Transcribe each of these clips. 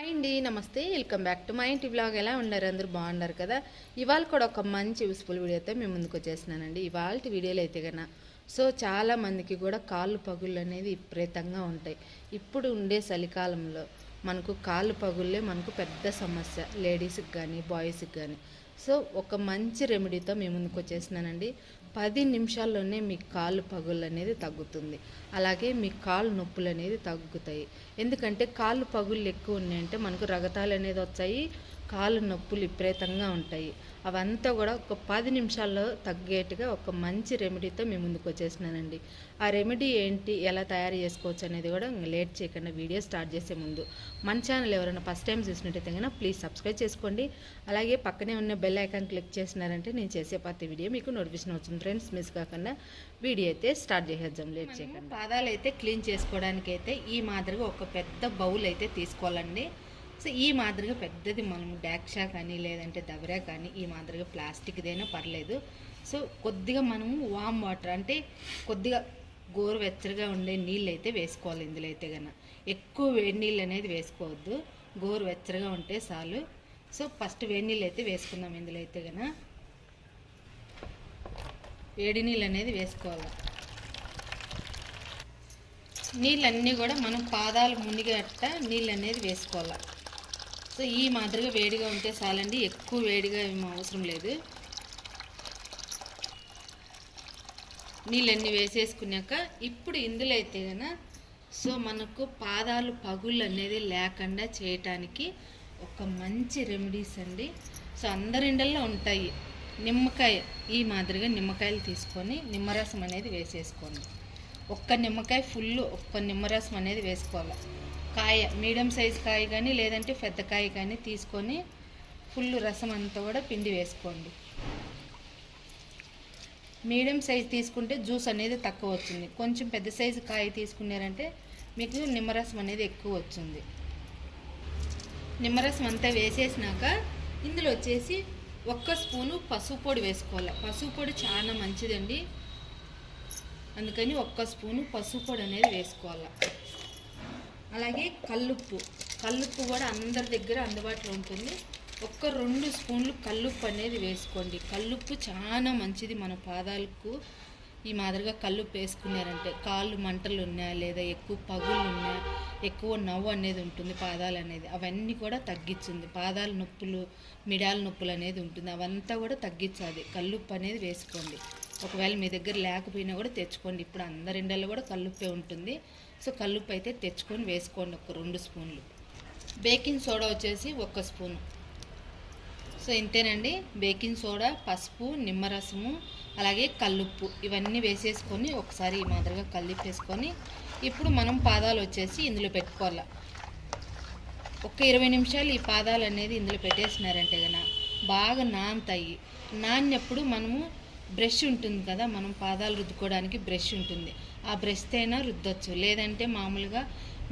Hi అండి నమస్తే. Welcome back to మా ఇంటి బ్లాగ్ ఎలా ఉన్నారు? అందరూ బాగున్నారు కదా? ఇవాళ కూడా ఒక మంచి యూస్ఫుల్ వీడియోతో మేము ముందుకు వచ్చేసినానండి ఇవాళ వీడియోలు అయితే కన్నా సో చాలా మందికి కూడా కాళ్ళు పగుళ్ళు అనేది విపరీతంగా ఉంటాయి. ఇప్పుడు ఉండే చలికాలంలో మనకు కాళ్ళు పగుళ్ళే మనకు పెద్ద సమస్య. లేడీస్కి కానీ బాయ్స్కి కానీ సో ఒక మంచి రెమెడీతో మేము ముందుకు వచ్చేసినానండి పది నిమిషాల్లోనే మీ కాళ్ళు పగుళ్ళు అనేది తగ్గుతుంది. అలాగే మీ కాళ్ళు నొప్పులు అనేది తగ్గుతాయి. ఎందుకంటే కాళ్ళు పగుళ్ళు ఎక్కువ ఉన్నాయంటే మనకు రగతాలు అనేది వచ్చాయి కాళ్ళు నొప్పులు విపరీతంగా ఉంటాయి. అవంతా కూడా ఒక పది నిమిషాల్లో తగ్గేట్టుగా ఒక మంచి రెమెడీతో మేము ముందుకు వచ్చేసినానండి ఆ రెమెడీ ఏంటి ఎలా తయారు చేసుకోవచ్చు అనేది కూడా ఇంక లేట్ చేయకుండా వీడియో స్టార్ట్ చేసే ముందు. మన ఛానల్ ఎవరైనా ఫస్ట్ టైం చూసినట్టయితే కనుక ప్లీజ్ సబ్స్క్రైబ్ చేసుకోండి. అలాగే పక్కనే ఉన్న బెల్ ఐకాన్ క్లిక్ చేసినారంటే నేను చేసే ప్రతి వీడియో మీకు నోటిఫికేషన్ అవుతుంది ఫ్రెండ్స్. మిస్ కాకుండా వీడియో అయితే స్టార్ట్ చేసేద్దాం లేట్ చేయకుండా. పాదాలు అయితే క్లీన్ చేసుకోవడానికి అయితే ఈ మాదిరిగా ఒక పెద్ద బౌల్ అయితే తీసుకోవాలండి. సో ఈ మాదిరిగా పెద్దది మనం డాక్షా కానీ లేదంటే దబరా కానీ ఈ మాదిరిగా ప్లాస్టిక్దైనా పర్లేదు. సో కొద్దిగా మనము వామ్ వాటర్ అంటే కొద్దిగా గోరువెచ్చగా ఉండే నీళ్ళు అయితే వేసుకోవాలి ఇందులో అయితే కన్నా ఎక్కువ వేడి నీళ్ళు అనేది వేసుకోవద్దు. గోరువెచ్చగా ఉంటే చాలు. సో ఫస్ట్ వేడి నీళ్ళు అయితే వేసుకుందాం ఇందులో అయితే కన్నా వేడి నీళ్ళు అనేది వేసుకోవాలి. నీళ్ళన్నీ కూడా మనం పాదాలు మునిగేట నీళ్ళు అనేది వేసుకోవాలి. సో ఈ మాదిరిగా వేడిగా ఉంటే చాలండి. ఎక్కువ వేడిగా ఏం అవసరం లేదు. నీళ్ళన్నీ వేసేసుకున్నాక ఇప్పుడు ఇందులో అయితే కనుక సో మనకు పాదాలు పగుళ్ళు అనేది లేకుండా చేయటానికి ఒక మంచి రెమెడీస్ అండి. సో అందరి ఇండల్లో ఉంటాయి. నిమ్మకాయ ఈ మాదిరిగా నిమ్మకాయలు తీసుకొని నిమ్మరసం అనేది వేసేసుకోండి. ఒక్క నిమ్మకాయ ఫుల్ ఒక్క నిమ్మరసం అనేది వేసుకోవాలి. కాయ మీడియం సైజ్ కాయ కానీ లేదంటే పెద్ద కాయ కానీ తీసుకొని ఫుల్ రసం అంతా కూడా పిండి వేసుకోండి. మీడియం సైజ్ తీసుకుంటే జ్యూస్ అనేది తక్కువ వచ్చింది కొంచెం పెద్ద సైజు కాయ తీసుకున్నారంటే మీకు నిమ్మరసం అనేది ఎక్కువ వచ్చింది నిమ్మరసం అంతా వేసేసినాక ఇందులో వచ్చేసి ఒక్క స్పూను పసుపు పొడి వేసుకోవాలి. పసుపు పొడి చాలా మంచిదండి. అందుకని ఒక్క స్పూను పసుపు పొడి అనేది వేసుకోవాలి. అలాగే కల్లుప్పు. కల్లుప్పు కూడా అందరి దగ్గర అందుబాటులో ఉంటుంది. ఒక్క రెండు స్పూన్లు కల్లుప్పు అనేది వేసుకోండి. కల్లుప్పు చాలా మంచిది మన పాదాలకు. ఈ మాదిరిగా కల్లుప్పు వేసుకున్నారంటే కాళ్ళు మంటలు ఉన్నాయా లేదా ఎక్కువ పగులు ఉన్నాయా ఎక్కువ నవ్వు అనేది ఉంటుంది పాదాలు అనేది. అవన్నీ కూడా తగ్గించింది పాదాల నొప్పులు మిడాల నొప్పులు అనేది ఉంటుంది. అవంతా కూడా తగ్గించాలి. కల్లుప్పు అనేది వేసుకోండి. ఒకవేళ మీ దగ్గర లేకపోయినా కూడా తెచ్చుకోండి. ఇప్పుడు అందరిండల్లో కూడా కల్లుప్పే ఉంటుంది. సో కల్లుప్పు అయితే తెచ్చుకొని వేసుకోండి ఒక రెండు స్పూన్లు. బేకింగ్ సోడా వచ్చేసి ఒక్క స్పూన్. సో ఇంతేనండి. బేకింగ్ సోడా పసుపు నిమ్మరసము అలాగే కల్లుప్పు ఇవన్నీ వేసేసుకొని ఒకసారి ఈ మాదిరిగా కలిపేసుకొని ఇప్పుడు మనం పాదాలు వచ్చేసి ఇందులో పెట్టుకోవాలి. ఒక ఇరవై నిమిషాలు ఈ పాదాలు అనేది ఇందులో పెట్టేసినారంటే కనుక బాగా నానతాయి నాన్నప్పుడు మనము బ్రష్ ఉంటుంది కదా మనం పాదాలు రుద్దుకోవడానికి బ్రష్ ఉంటుంది. ఆ బ్రష్తో అయినా రుద్దొచ్చు. లేదంటే మామూలుగా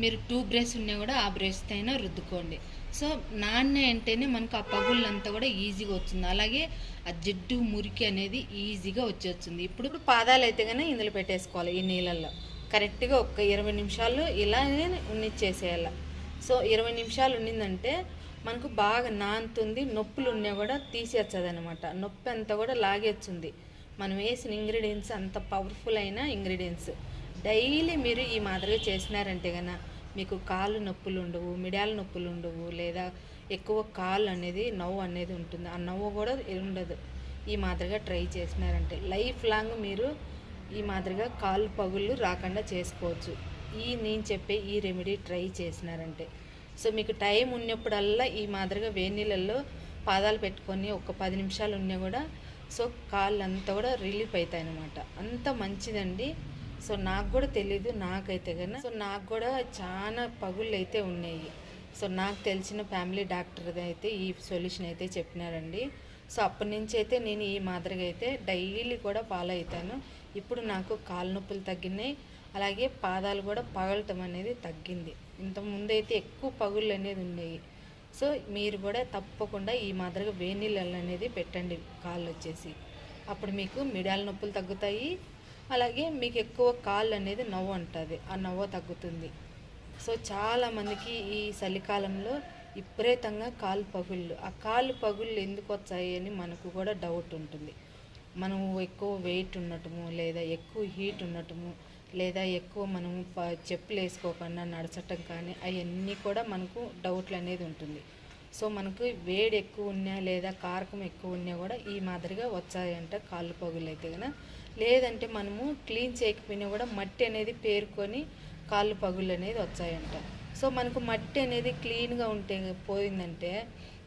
మీరు టూ బ్రష్ ఉన్నా కూడా ఆ బ్రష్తో అయినా రుద్దుకోండి. సో నాణ్య అంటేనే మనకు ఆ పగుళ్ళంతా కూడా ఈజీగా వచ్చింది అలాగే ఆ జిడ్డు మురికి అనేది ఈజీగా వచ్చేస్తుంది. ఇప్పుడు ఇప్పుడు పాదాలు అయితే కానీ ఇందులో పెట్టేసుకోవాలి ఈ నీళ్ళల్లో. కరెక్ట్గా ఒక ఇరవై నిమిషాలు ఇలానే ఉన్నిచ్చేసేయాలి. సో ఇరవై నిమిషాలు ఉన్నిందంటే మనకు బాగా నాంతుంది నొప్పులు ఉన్నా కూడా తీసేస్తుంది అనమాట నొప్పి అంతా కూడా లాగేస్తుంది. మనం వేసిన ఇంగ్రీడియంట్స్ అంత పవర్ఫుల్ అయిన ఇంగ్రీడియంట్స్ డైలీ మీరు ఈ మాదిరిగా చేసినారంటే కనుక మీకు కాళ్ళు నొప్పులు ఉండవు మిడాల నొప్పులు ఉండవు లేదా ఎక్కువ కాళ్ళు అనేది నవ్వు అనేది ఉంటుంది. ఆ నవ్వు కూడా ఉండదు. ఈ మాదిరిగా ట్రై చేసినారంటే లైఫ్ లాంగ్ మీరు ఈ మాదిరిగా కాళ్ళు పగుళ్ళు రాకుండా చేసుకోవచ్చు. ఈ నేను చెప్పే ఈ రెమెడీ ట్రై చేసినారంటే. సో మీకు టైం ఉన్నప్పుడల్లా ఈ మాదిరిగా వేడి నీళ్ళల్లో పాదాలు పెట్టుకొని ఒక పది నిమిషాలు ఉన్నా కూడా సో కాళ్ళు అంతా కూడా రిలీఫ్ అవుతాయి అనమాట అంత మంచిదండి. సో నాకు కూడా తెలీదు నాకైతే కన్నా సో నాకు కూడా చాలా పగుళ్ళు అయితే ఉన్నాయి. సో నాకు తెలిసిన ఫ్యామిలీ డాక్టర్ అయితే ఈ సొల్యూషన్ అయితే చెప్పినారండి. సో అప్పటి నుంచి అయితే నేను ఈ మాదిరిగా అయితే డైలీ కూడా ఫాలో అవుతాను ఇప్పుడు నాకు కాళ్ళ నొప్పులు తగ్గినాయి. అలాగే పాదాలు కూడా పగలటం అనేది తగ్గింది. ఇంతకుముందు అయితే ఎక్కువ పగుళ్ళు అనేది ఉన్నాయి. సో మీరు కూడా తప్పకుండా ఈ మాదిరిగా వేడి అనేది పెట్టండి కాళ్ళు వచ్చేసి అప్పుడు మీకు మిడాల నొప్పులు తగ్గుతాయి. అలాగే మీకు ఎక్కువ కాళ్ళు అనేది నవ్వు ఉంటుంది ఆ నవ్వు తగ్గుతుంది. సో చాలామందికి ఈ చలికాలంలో విపరీతంగా కాలు పగుళ్ళు. ఆ కాలు పగుళ్ళు ఎందుకు వచ్చాయి అని మనకు కూడా డౌట్ ఉంటుంది. మనం ఎక్కువ వెయిట్ ఉండటము లేదా ఎక్కువ హీట్ ఉండటము లేదా ఎక్కువ మనం చెప్పులు వేసుకోకుండా నడచటం కానీ అవన్నీ కూడా మనకు డౌట్లు అనేది ఉంటుంది. సో మనకు వేడి ఎక్కువ ఉన్నా లేదా కారకం ఎక్కువ ఉన్నా కూడా ఈ మాదిరిగా వచ్చాయంట కాళ్ళు పగులు అయితే కదా లేదంటే మనము క్లీన్ చేయకపోయినా కూడా మట్టి అనేది పేరుకొని కాళ్ళు పగులు అనేది వచ్చాయంట. సో మనకు మట్టి అనేది క్లీన్గా ఉంటే పోయిందంటే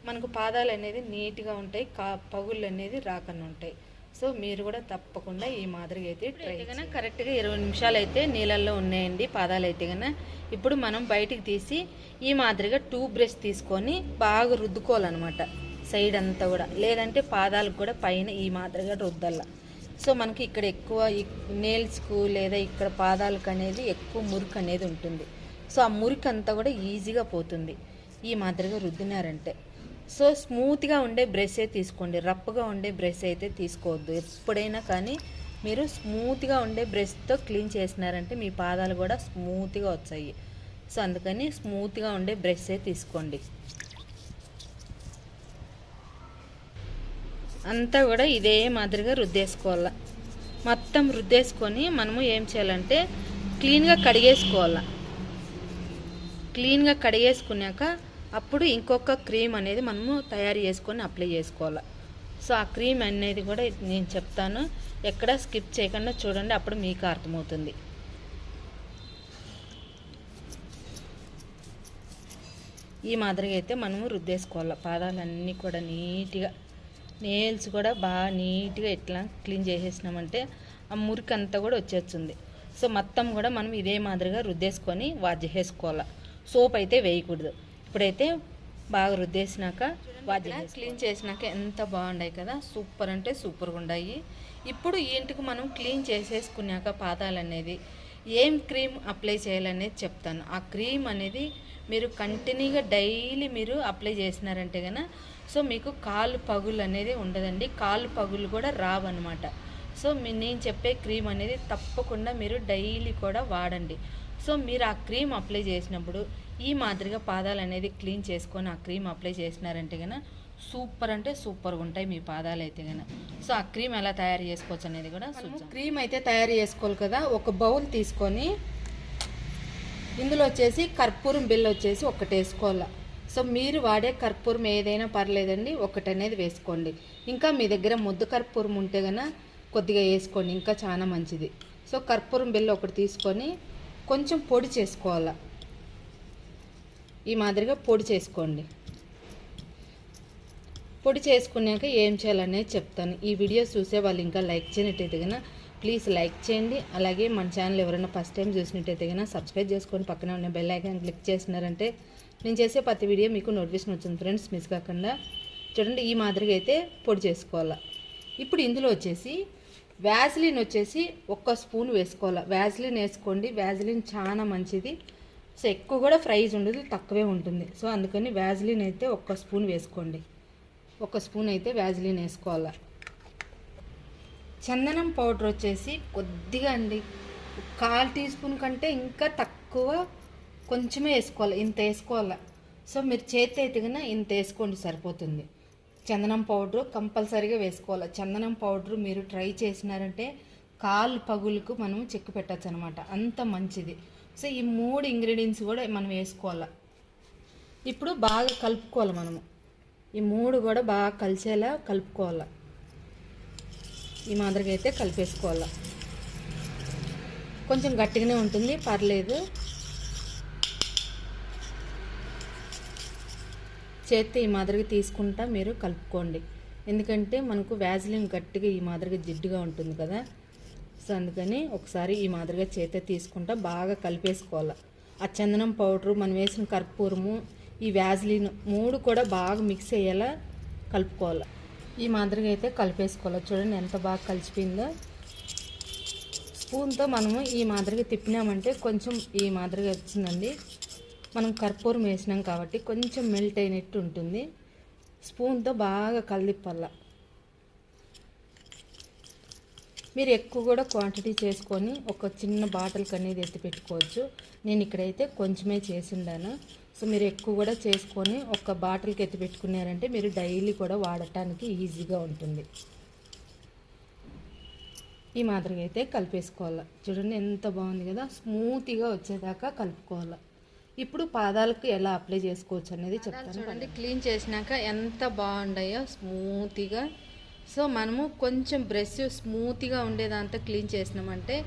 మనకు పాదాలు అనేది నీట్గా ఉంటాయి కా పగుళ్ళు అనేది రాకుండా ఉంటాయి. సో మీరు కూడా తప్పకుండా ఈ మాదిరిగా అయితే ట్రై కన్నా కరెక్ట్గా ఇరవై నిమిషాలు అయితే నీళ్ళల్లో ఉన్నాయండి పాదాలు అయితే కన్నా ఇప్పుడు మనం బయటికి తీసి ఈ మాదిరిగా టూ బ్రష్ తీసుకొని బాగా రుద్దుకోవాలన్నమాట సైడ్ అంతా కూడా. లేదంటే పాదాలకు కూడా పైన ఈ మాదిరిగా రుద్దల్లా. సో మనకి ఇక్కడ ఎక్కువ నేల్స్కు లేదా ఇక్కడ పాదాలకు అనేది ఎక్కువ మురికి అనేది ఉంటుంది. సో ఆ మురికి అంతా కూడా ఈజీగా పోతుంది. ఈ మాదిరిగా రుద్దినారంటే. సో స్మూత్గా ఉండే బ్రషే తీసుకోండి. రప్పుగా ఉండే బ్రష్ అయితే తీసుకోవద్దు. ఎప్పుడైనా కానీ మీరు స్మూత్గా ఉండే బ్రష్తో క్లీన్ చేసినారంటే మీ పాదాలు కూడా స్మూత్గా వచ్చాయి. సో అందుకని స్మూత్గా ఉండే బ్రష్ే తీసుకోండి. అంతా కూడా ఇదే మాదిరిగా రుద్దేసుకోవాలి. మొత్తం రుద్దేసుకొని మనము ఏం చేయాలంటే క్లీన్గా కడిగేసుకోవాలి. క్లీన్గా కడిగేసుకున్నాక అప్పుడు ఇంకొక క్రీమ్ అనేది మనము తయారు చేసుకొని అప్లై చేసుకోవాలి. సో ఆ క్రీమ్ అనేది కూడా నేను చెప్తాను. ఎక్కడ స్కిప్ చేయకుండా చూడండి అప్పుడు మీకు అర్థమవుతుంది. ఈ మాదిరిగా అయితే మనము రుద్దేసుకోవాలి. పాదాలన్నీ కూడా నీట్గా నేల్స్ కూడా బాగా నీట్గా ఇట్లా క్లీన్ చేసేసినామంటే ఆ మురికి అంతా కూడా వచ్చేస్తుంది. సో మొత్తం కూడా మనం ఇదే మాదిరిగా రుద్దేసుకొని వాష్ చేసేసుకోవాలి. సోప్ అయితే వేయకూడదు. ఇప్పుడైతే బాగా రుద్దేసినాక వాష్ క్లీన్ చేసినాక ఎంత బాగున్నాయి కదా? సూపర్ అంటే సూపర్గా ఉన్నాయి ఇప్పుడు ఇంటికి మనం క్లీన్ చేసేసుకున్నాక పాదాలు అనేది ఏం క్రీమ్ అప్లై చేయాలనేది చెప్తాను. ఆ క్రీమ్ అనేది మీరు కంటిన్యూగా డైలీ మీరు అప్లై చేసినారంటే కనుక సో మీకు కాలు పగులు అనేది ఉండదండి. కాలు పగులు కూడా రావన్నమాట. సో మీ నేను చెప్పే క్రీమ్ అనేది తప్పకుండా మీరు డైలీ కూడా వాడండి. సో మీరు ఆ క్రీమ్ అప్లై చేసినప్పుడు ఈ మాదిరిగా పాదాలు అనేది క్లీన్ చేసుకొని ఆ క్రీమ్ అప్లై చేసినారంటే కనుక సూపర్ అంటే సూపర్గా ఉంటాయి మీ పాదాలు అయితే కనుక సో ఆ క్రీమ్ ఎలా తయారు చేసుకోవచ్చు అనేది కూడా క్రీమ్ అయితే తయారు చేసుకోవాలి కదా. ఒక బౌల్ తీసుకొని ఇందులో వచ్చేసి కర్పూరం బిల్ వచ్చేసి ఒకటి వేసుకోవాలి. సో మీరు వాడే కర్పూరం ఏదైనా పర్లేదండి ఒకటి అనేది వేసుకోండి. ఇంకా మీ దగ్గర ముద్దు కర్పూరం ఉంటే గన కొద్దిగా వేసుకోండి ఇంకా చాలా మంచిది. సో కర్పూరం బిల్ల ఒకటి తీసుకొని కొంచెం పొడి చేసుకోవాలి. ఈ మాదిరిగా పొడి చేసుకోండి. పొడి చేసుకున్నాక ఏం చేయాలనేది చెప్తాను. ఈ వీడియో చూసే వాళ్ళు ఇంకా లైక్ చేయనట్టయితే కన్నా ప్లీజ్ లైక్ చేయండి. అలాగే మన ఛానల్ ఎవరైనా ఫస్ట్ టైం చూసినట్టయితే కన్నా సబ్స్క్రైబ్ చేసుకొని పక్కన ఉన్న బెల్ ఐకాన్ క్లిక్ చేసినారంటే నేను చేసే ప్రతి వీడియో మీకు నోటిఫికేషన్ వచ్చింది ఫ్రెండ్స్ మిస్ కాకుండా. చూడండి ఈ మాదిరిగా అయితే పొడి చేసుకోవాలి. ఇప్పుడు ఇందులో వచ్చేసి వ్యాజిలిన్ వచ్చేసి ఒక్క స్పూన్ వేసుకోవాలి. వ్యాజిలిన్ వేసుకోండి. వ్యాజిలిన్ చాలా మంచిది. సో ఎక్కువ కూడా ప్రైజ్ ఉండదు తక్కువే ఉంటుంది. సో అందుకని వ్యాజిలిన్ అయితే ఒక్క స్పూన్ వేసుకోండి. ఒక స్పూన్ అయితే వ్యాజిలిన్ వేసుకోవాలి. చందనం పౌడర్ వచ్చేసి కొద్దిగా అండి. కాల్ టీ స్పూన్ కంటే ఇంకా తక్కువ కొంచెమే వేసుకోవాలి ఇంత వేసుకోవాలి. సో మీరు చేతి అయితే కన్నా ఇంత వేసుకోండి సరిపోతుంది. చందనం పౌడర్ కంపల్సరీగా వేసుకోవాలి. చందనం పౌడర్ మీరు ట్రై చేసినారంటే కాలు పగులకు మనం చెక్కు పెట్టచ్చు అనమాట అంత మంచిది. సో ఈ మూడు ఇంగ్రీడియంట్స్ కూడా మనం వేసుకోవాలి. ఇప్పుడు బాగా కలుపుకోవాలి మనము. ఈ మూడు కూడా బాగా కలిసేలా కలుపుకోవాలి. ఈ మాదిరిగా అయితే కలిపేసుకోవాలి. కొంచెం గట్టిగానే ఉంటుంది పర్లేదు. చేత్తో ఈ మాదిరిగా తీసుకుంటా మీరు కలుపుకోండి. ఎందుకంటే మనకు వ్యాజిలిన్ గట్టిగా ఈ మాదిరిగా జిడ్డుగా ఉంటుంది కదా. సో అందుకని ఒకసారి ఈ మాదిరిగా చేత తీసుకుంటా బాగా కలిపేసుకోవాలి. ఆ చందనం పౌడరు మనం వేసిన కర్పూరము ఈ వ్యాజ్లిన్ మూడు కూడా బాగా మిక్స్ అయ్యేలా కలుపుకోవాలి. ఈ మాదిరిగా అయితే కలిపేసుకోవాలి. చూడండి ఎంత బాగా కలిసిపోయిందో. స్పూన్తో మనము ఈ మాదిరిగా తిప్పినామంటే కొంచెం ఈ మాదిరిగా వచ్చిందండి. మనం కర్పూరం వేసినాం కాబట్టి కొంచెం మెల్ట్ అయినట్టు ఉంటుంది. స్పూన్తో బాగా కలిదిప్పాల మీరు ఎక్కువ కూడా క్వాంటిటీ చేసుకొని ఒక చిన్న బాటిల్కి అనేది ఎత్తి పెట్టుకోవచ్చు. నేను ఇక్కడైతే కొంచెమే చేసిండాను సో మీరు ఎక్కువ కూడా చేసుకొని ఒక బాటిల్కి ఎత్తి పెట్టుకున్నారంటే మీరు డైలీ కూడా వాడటానికి ఈజీగా ఉంటుంది. ఈ మాదిరిగా అయితే కలిపేసుకోవాలి. చూడండి ఎంత బాగుంది కదా. స్మూత్గా వచ్చేదాకా కలుపుకోవాలి. ఇప్పుడు పాదాలకు ఎలా అప్లై చేసుకోవచ్చు అనేది చెప్తాను. చూడండి క్లీన్ చేసినాక ఎంత బాగుండాయో స్మూత్గా సో మనము కొంచెం బ్రష్ స్మూత్గా ఉండేదంతా క్లీన్ చేసినామంటే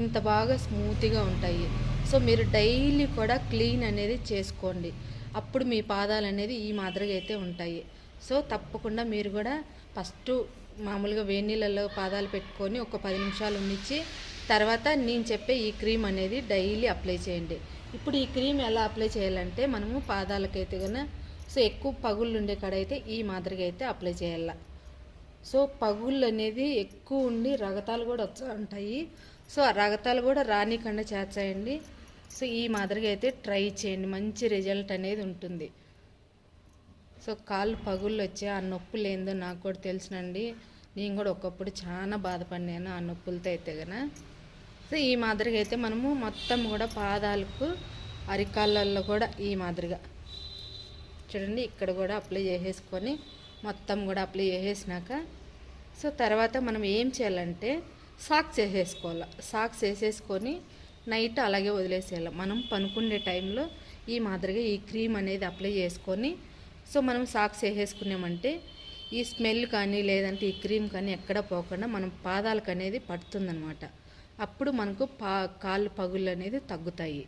ఇంత బాగా స్మూత్గా ఉంటాయి. సో మీరు డైలీ కూడా క్లీన్ అనేది చేసుకోండి. అప్పుడు మీ పాదాలు అనేది ఈ మాదిరిగా అయితే ఉంటాయి. సో తప్పకుండా మీరు కూడా ఫస్ట్ మామూలుగా వేడి పాదాలు పెట్టుకొని ఒక పది నిమిషాలు ఉండిచ్చి తర్వాత నేను చెప్పే ఈ క్రీమ్ అనేది డైలీ అప్లై చేయండి. ఇప్పుడు ఈ క్రీమ్ ఎలా అప్లై చేయాలంటే మనము పాదాలకైతే కన్నా సో ఎక్కువ పగుళ్ళు ఉండే కాడ అయితే ఈ మాదిరిగా అయితే అప్లై చేయాల. సో పగుళ్ళు అనేది ఎక్కువ ఉండి రగతాలు కూడా వచ్చా ఉంటాయి. సో ఆ రగతాలు కూడా రానికుండా చేర్చాయండి సో ఈ మాదిరిగా అయితే ట్రై చేయండి. మంచి రిజల్ట్ అనేది ఉంటుంది. సో కాళ్ళు పగుళ్ళు వచ్చే ఆ నొప్పులు ఏందో నాకు కూడా తెలుసునండి. నేను కూడా ఒకప్పుడు చాలా బాధపడినాను ఆ నొప్పులతో అయితే గన సో ఈ మాదిరిగా అయితే మనము మొత్తం కూడా పాదాలకు అరికాళ్ళల్లో కూడా ఈ మాదిరిగా. చూడండి ఇక్కడ కూడా అప్లై చేసేసుకొని మొత్తం కూడా అప్లై చేసేసినాక సో తర్వాత మనం ఏం చేయాలంటే సాక్స్ వేసేసుకోవాలి సాక్స్ వేసేసుకొని నైట్ అలాగే వదిలేసేయాలి. మనం పనుకునే టైంలో ఈ మాదిరిగా ఈ క్రీమ్ అనేది అప్లై చేసుకొని సో మనం సాక్స్ వేసేసుకున్నామంటే ఈ స్మెల్ కానీ లేదంటే ఈ క్రీమ్ కానీ ఎక్కడ పోకుండా మనం పాదాలకు అనేది పడుతుందనమాట అప్పుడు మనకు పా కాళ్ళు పగుళ్ళు అనేది తగ్గుతాయి.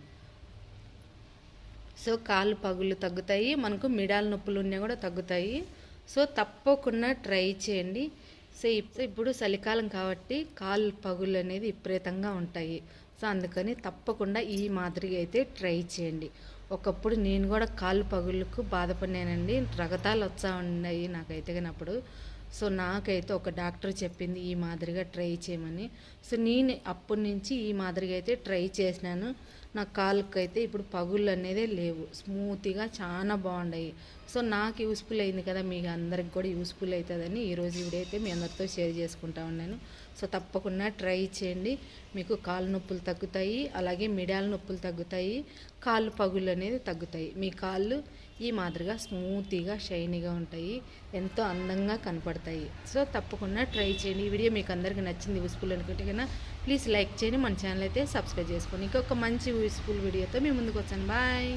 సో కాళ్ళు పగుళ్ళు తగ్గుతాయి మనకు మిడాల నొప్పులు ఉన్నా కూడా తగ్గుతాయి. సో తప్పకుండా ట్రై చేయండి. సో ఇప్పుడు చలికాలం కాబట్టి కాళ్ళు పగులు అనేది విపరీతంగా ఉంటాయి. సో అందుకని తప్పకుండా ఈ మాదిరిగా అయితే ట్రై చేయండి. ఒకప్పుడు నేను కూడా కాళ్ళు పగుళ్ళకు బాధపడినానండి. రగతాలు వచ్చా ఉన్నాయి నాకైతే కానీ సో నాకైతే ఒక డాక్టర్ చెప్పింది ఈ మాదిరిగా ట్రై చేయమని. సో నేను అప్పటి నుంచి ఈ మాదిరిగా అయితే ట్రై చేసినాను. నా కాళ్ళకి అయితే ఇప్పుడు పగుళ్ళు అనేది లేవు. స్మూత్గా చాలా బాగున్నాయి సో నాకు యూస్ఫుల్ అయింది కదా మీకు అందరికి కూడా యూస్ఫుల్ అవుతుందని ఈరోజు ఇవిడైతే అయితే మీ అందరితో షేర్ చేసుకుంటా ఉన్నాను. సో తప్పకుండా ట్రై చేయండి. మీకు కాళ్ళు నొప్పులు తగ్గుతాయి అలాగే మిడాల నొప్పులు తగ్గుతాయి కాళ్ళు పగుళ్ళు అనేది తగ్గుతాయి. మీ కాళ్ళు ఈ మాదిరిగా స్మూతీగా షైనీగా ఉంటాయి. ఎంతో అందంగా కనపడతాయి. సో తప్పకుండా ట్రై చేయండి. ఈ వీడియో మీకు అందరికీ నచ్చింది యూస్ఫుల్ అనుకుంటే కన్నా ప్లీజ్ లైక్ చేయండి. మన ఛానల్ అయితే సబ్స్క్రైబ్ చేసుకోండి. ఇంకొక మంచి యూస్ఫుల్ వీడియోతో మీ ముందుకు వచ్చాను. బాయ్